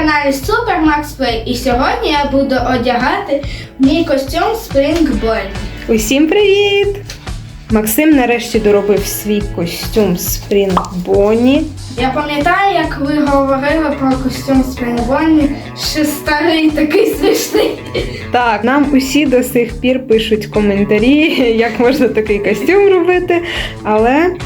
каналі Super Max Play і сьогодні я буду одягати мій костюм Spring Bonnie. Усім привіт! Максим нарешті доробив свій костюм Spring Bonnie. Я пам'ятаю, як ви говорили про костюм Spring Bonnie, що старий такий смішний. Так, нам усі до сих пір пишуть коментарі, як можна такий костюм робити. Але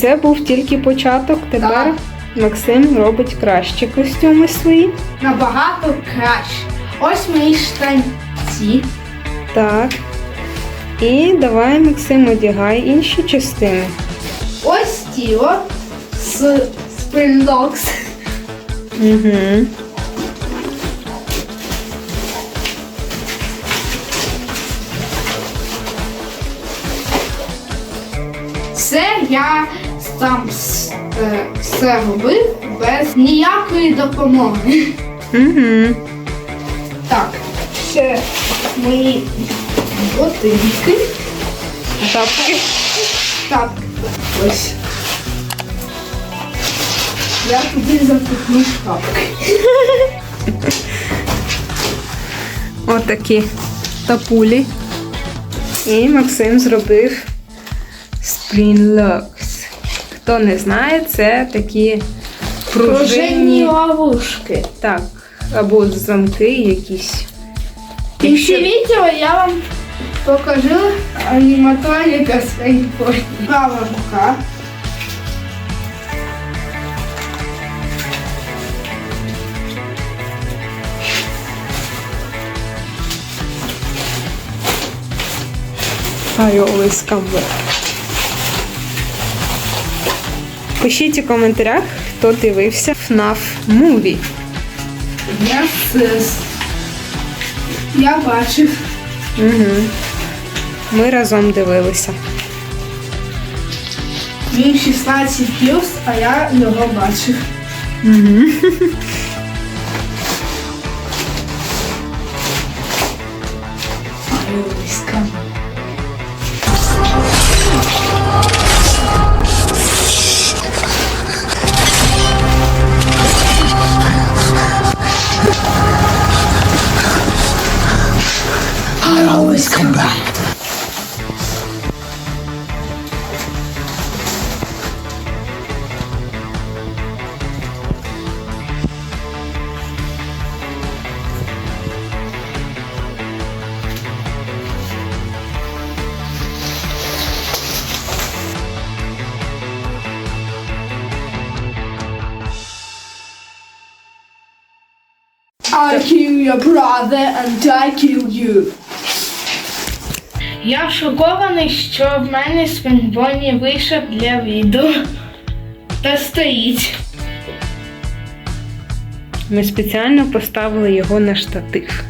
це був тільки початок. Тепер Так. Максим робить кращі костюми свої. Набагато краще. Ось мої штанці. Так. І давай, Максим, одягай інші частини. Ось тіло з Dogs. Угу. Це я сам е, все робив без ніякої допомоги. Угу. Так, це мої ботинки. Тапки. Так, ось. Я туди запихну шапки. Отакі тапулі. І Максим зробив Locks. Хто не знає, це такі Пружинні ловушки. Так, або замки якісь. В кінці відео я вам покажу аніматроніка своїх Права рука. I always come back. Пишіть у коментарях, хто дивився FNAF Movie. Я. Я бачив. Угу. Ми разом дивилися. Він 16 а я його бачив. I I kill your brother and I kill you. Я шокований, що в мене Спінбоні вийшов для відео. Та стоїть. Ми спеціально поставили його на штатив.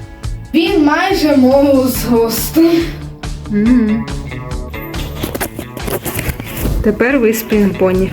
Він майже мого зросту. Угу. Тепер ви Bonnie.